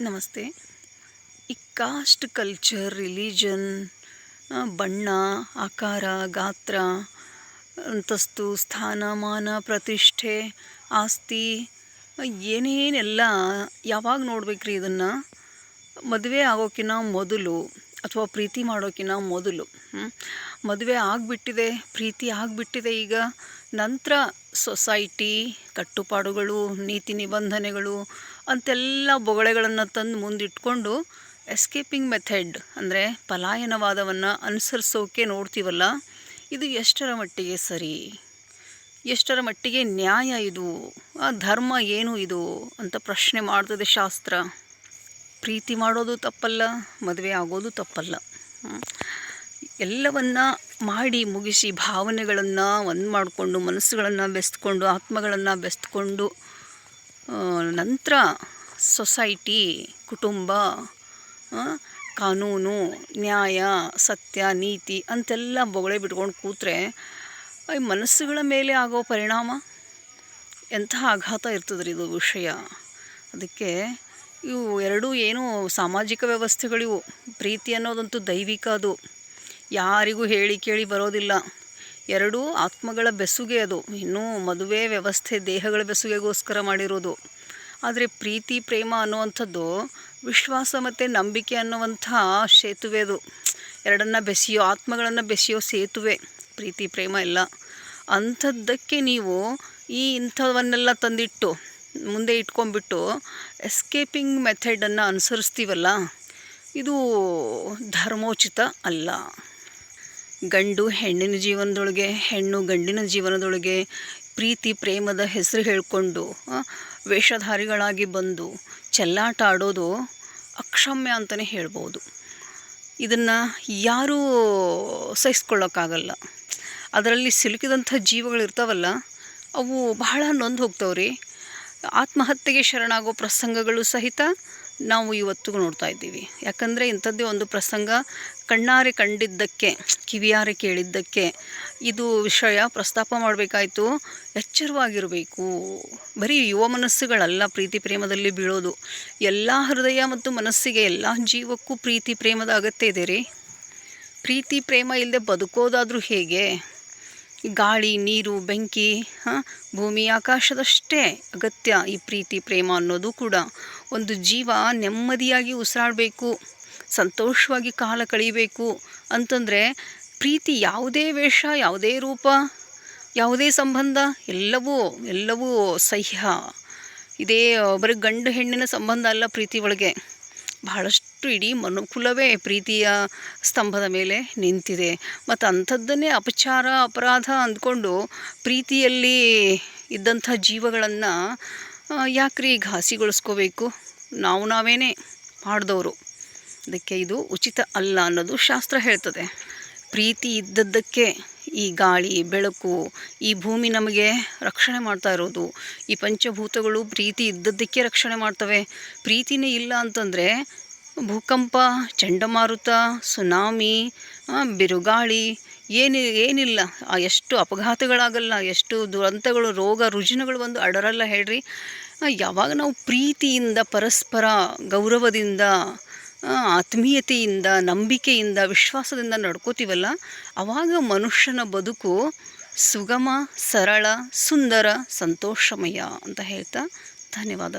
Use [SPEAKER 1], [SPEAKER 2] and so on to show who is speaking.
[SPEAKER 1] ನಮಸ್ತೆ. ಈ cost, culture, religion ಬಣ್ಣ, ಆಕಾರ, ಗಾತ್ರ, ಅಂತಸ್ತು, ಸ್ಥಾನಮಾನ, ಪ್ರತಿಷ್ಠೆ, ಆಸ್ತಿ, ಏನೇನೆಲ್ಲ ಯಾವಾಗ ನೋಡ್ಬೇಕ್ರಿ ಇದನ್ನು? ಮದುವೆ ಆಗೋಕ್ಕಿಂತ ಮೊದಲು ಅಥವಾ ಪ್ರೀತಿ ಮಾಡೋಕ್ಕಿಂತ ಮೊದಲು ಮದುವೆ ಆಗಿಬಿಟ್ಟಿದೆ, ಪ್ರೀತಿ ಆಗಿಬಿಟ್ಟಿದೆ ಈಗ. ನಂತರ ಸೊಸೈಟಿ ಕಟ್ಟುಪಾಡುಗಳು, ನೀತಿ ನಿಬಂಧನೆಗಳು ಅಂತೆಲ್ಲ ಬೊಗಳೆಗಳನ್ನು ತಂದು ಮುಂದಿಟ್ಕೊಂಡು ಎಸ್ಕೇಪಿಂಗ್ ಮೆಥಡ್ ಅಂದರೆ ಪಲಾಯನವಾದವನ್ನು ಅನುಸರಿಸೋಕೆ ನೋಡ್ತೀವಲ್ಲ, ಇದು ಎಷ್ಟರ ಮಟ್ಟಿಗೆ ಸರಿ? ಎಷ್ಟರ ಮಟ್ಟಿಗೆ ನ್ಯಾಯ ಇದು? ಆ ಧರ್ಮ ಏನು ಇದು ಅಂತ ಪ್ರಶ್ನೆ ಮಾಡ್ತದೆ ಶಾಸ್ತ್ರ. ಪ್ರೀತಿ ಮಾಡೋದು ತಪ್ಪಲ್ಲ, ಮದುವೆ ಆಗೋದು ತಪ್ಪಲ್ಲ. ಎಲ್ಲವನ್ನ ಮಾಡಿ ಮುಗಿಸಿ ಭಾವನೆಗಳನ್ನು ಒಂದು ಮಾಡಿಕೊಂಡು ಮನಸ್ಸುಗಳನ್ನು ಬೆಸ್ತ್ಕೊಂಡು ಆತ್ಮಗಳನ್ನು ಬೆಸ್ತ್ಕೊಂಡು ನಂತರ ಸೊಸೈಟಿ, ಕುಟುಂಬ ಕಾನೂನು, ನ್ಯಾಯ, ಸತ್ಯ, ನೀತಿ ಅಂತೆಲ್ಲ ಬೊಗಳೆ ಬಿಟ್ಕೊಂಡು ಕೂತ್ರೆ ಈ ಮನಸ್ಸುಗಳ ಮೇಲೆ ಆಗೋ ಪರಿಣಾಮ ಎಂಥ ಆಘಾತ ಇರ್ತದ್ರಿ ಇದು ವಿಷಯ. ಅದಕ್ಕೆ ಇವು ಎರಡೂ ಏನು ಸಾಮಾಜಿಕ ವ್ಯವಸ್ಥೆಗಳಿವು. ಪ್ರೀತಿ ಅನ್ನೋದಂತೂ ದೈವಿಕ ಅದು. ಯಾರಿಗೂ ಹೇಳಿ ಕೇಳಿ ಬರೋದಿಲ್ಲ. ಎರಡೂ ಆತ್ಮಗಳ ಬೆಸುಗೆ ಅದು. ಇನ್ನೂ ಮದುವೆ ವ್ಯವಸ್ಥೆ ದೇಹಗಳ ಬೆಸುಗೆಗೋಸ್ಕರ ಮಾಡಿರೋದು. ಆದರೆ ಪ್ರೀತಿ, ಪ್ರೇಮ ಅನ್ನುವಂಥದ್ದು ವಿಶ್ವಾಸ ಮತ್ತು ನಂಬಿಕೆ ಅನ್ನುವಂಥ ಸೇತುವೆ ಅದು. ಎರಡನ್ನು ಬೆಸೆಯೋ, ಆತ್ಮಗಳನ್ನು ಬೆಸೆಯೋ ಸೇತುವೆ. ಪ್ರೀತಿ, ಪ್ರೇಮ ಎಲ್ಲ. ಅಂಥದ್ದಕ್ಕೆ ನೀವು ಈ ಇಂಥವನ್ನೆಲ್ಲ ತಂದಿಟ್ಟು, ಮುಂದೆ ಇಟ್ಕೊಂಡ್ಬಿಟ್ಟು ಎಸ್ಕೇಪಿಂಗ್ ಮೆಥಡನ್ನು ಅನುಸರಿಸ್ತೀವಲ್ಲ? ಇದು ಧರ್ಮೋಚಿತ ಅಲ್ಲ. ಗಂಡು ಹೆಣ್ಣಿನ ಜೀವನದೊಳಗೆ, ಹೆಣ್ಣು ಗಂಡಿನ ಜೀವನದೊಳಗೆ ಪ್ರೀತಿ, ಪ್ರೇಮದ ಹೆಸರು ಹೇಳಿಕೊಂಡು ವೇಷಧಾರಿಗಳಾಗಿ ಬಂದು ಚೆಲ್ಲಾಟ ಆಡೋದು ಅಕ್ಷಮ್ಯ ಅಂತಲೇ ಹೇಳ್ಬೋದು. ಇದನ್ನು ಯಾರೂ ಸಹಿಸ್ಕೊಳ್ಳೋಕ್ಕಾಗಲ್ಲ. ಅದರಲ್ಲಿ ಸಿಲುಕಿದಂಥ ಜೀವಗಳಿರ್ತಾವಲ್ಲ, ಅವು ಬಹಳ ನೊಂದು ಹೋಗ್ತಾವ್ರಿ. ಆತ್ಮಹತ್ಯೆಗೆ ಶರಣಾಗೋ ಪ್ರಸಂಗಗಳು ಸಹಿತ ನಾವು ಇವತ್ತು ನೋಡ್ತಾ ಇದ್ದೀವಿ. ಯಾಕಂದರೆ ಇಂಥದ್ದೇ ಒಂದು ಪ್ರಸಂಗ ಕಣ್ಣಾರೆ ಕಂಡಿದ್ದಕ್ಕೆ, ಕಿವಿಯಾರೆ ಕೇಳಿದ್ದಕ್ಕೆ ಇದು ವಿಷಯ ಪ್ರಸ್ತಾಪ ಮಾಡಬೇಕಾಯ್ತು. ಎಚ್ಚರವಾಗಿರಬೇಕು. ಬರೀ ಯುವ ಮನಸ್ಸುಗಳಲ್ಲ ಪ್ರೀತಿ ಪ್ರೇಮದಲ್ಲಿ ಬೀಳೋದು. ಎಲ್ಲ ಹೃದಯ ಮತ್ತು ಮನಸ್ಸಿಗೆ ಎಲ್ಲ ಜೀವಕ್ಕೂ ಪ್ರೀತಿ ಪ್ರೇಮದ ಅಗತ್ಯ ಇದೆ ರೀ. ಪ್ರೀತಿ ಪ್ರೇಮ ಇಲ್ಲದೆ ಬದುಕೋದಾದರೂ ಹೇಗೆ? ಗಾಳಿ, ನೀರು, ಬೆಂಕಿ ಭೂಮಿ, ಆಕಾಶದಷ್ಟೇ ಅಗತ್ಯ ಈ ಪ್ರೀತಿ, ಪ್ರೇಮ ಅನ್ನೋದು ಕೂಡ. ಒಂದು ಜೀವ ನೆಮ್ಮದಿಯಾಗಿ ಉಸಿರಾಡಬೇಕು, ಸಂತೋಷವಾಗಿ ಕಾಲ ಕಳೀಬೇಕು ಅಂತಂದರೆ ಪ್ರೀತಿ ಯಾವುದೇ ವೇಷ, ಯಾವುದೇ ರೂಪ, ಯಾವುದೇ ಸಂಬಂಧ, ಎಲ್ಲವೂ ಎಲ್ಲವೂ ಸಹ್ಯ. ಇದೇ, ಬರೀ ಗಂಡು ಹೆಣ್ಣಿನ ಸಂಬಂಧ ಅಲ್ಲ ಪ್ರೀತಿ ಒಳಗೆ. ಬಹಳಷ್ಟು ಇಡೀ ಮನುಕುಲವೇ ಪ್ರೀತಿಯ ಸ್ತಂಭದ ಮೇಲೆ ನಿಂತಿದೆ. ಮತ್ತು ಅಂಥದ್ದನ್ನೇ ಅಪಚಾರ, ಅಪರಾಧ ಅಂದ್ಕೊಂಡು ಪ್ರೀತಿಯಲ್ಲಿ ಇದ್ದಂಥ ಜೀವಗಳನ್ನು ಯಾಕ್ರಿ ಘಾಸಿಗೊಳಿಸ್ಕೋಬೇಕು? ನಾವು ನಾವೇನೇ ಮಾಡಿದವರು? ಅದಕ್ಕೆ ಇದು ಉಚಿತ ಅಲ್ಲ ಅನ್ನೋದು ಶಾಸ್ತ್ರ ಹೇಳ್ತದೆ. ಪ್ರೀತಿ ಇದ್ದದ್ದಕ್ಕೆ ಈ ಗಾಳಿ ಬೆಳಕು, ಈ ಭೂಮಿ ನಮಗೆ ರಕ್ಷಣೆ ಮಾಡ್ತಾ ಇರೋದು. ಈ ಪಂಚಭೂತಗಳು ಪ್ರೀತಿ ಇದ್ದದ್ದಕ್ಕೆ ರಕ್ಷಣೆ ಮಾಡ್ತವೆ. ಪ್ರೀತಿನೇ ಇಲ್ಲ ಅಂತಂದರೆ ಭೂಕಂಪ, ಚಂಡಮಾರುತ, ಸುನಾಮಿ ಬಿರುಗಾಳಿ ಏನಿ, ಏನಿಲ್ಲ. ಎಷ್ಟು ಅಪಘಾತಗಳಾಗಲ್ಲ, ಎಷ್ಟು ದುರಂತಗಳು, ರೋಗ, ರುಜಿನಗಳು ಬಂದು ಅಡರಲ್ಲ ಹೇಳ್ರಿ. ಯಾವಾಗ ನಾವು ಪ್ರೀತಿಯಿಂದ, ಪರಸ್ಪರ ಗೌರವದಿಂದ ಆತ್ಮೀಯತೆಯಿಂದ ನಂಬಿಕೆಯಿಂದ ವಿಶ್ವಾಸದಿಂದ ನಡ್ಕೋತೀವಲ್ಲ ಆವಾಗ ಮನುಷ್ಯನ ಬದುಕು ಸುಗಮ ಸರಳ ಸುಂದರ ಸಂತೋಷಮಯ ಅಂತ ಹೇಳ್ತಾ ಧನ್ಯವಾದ.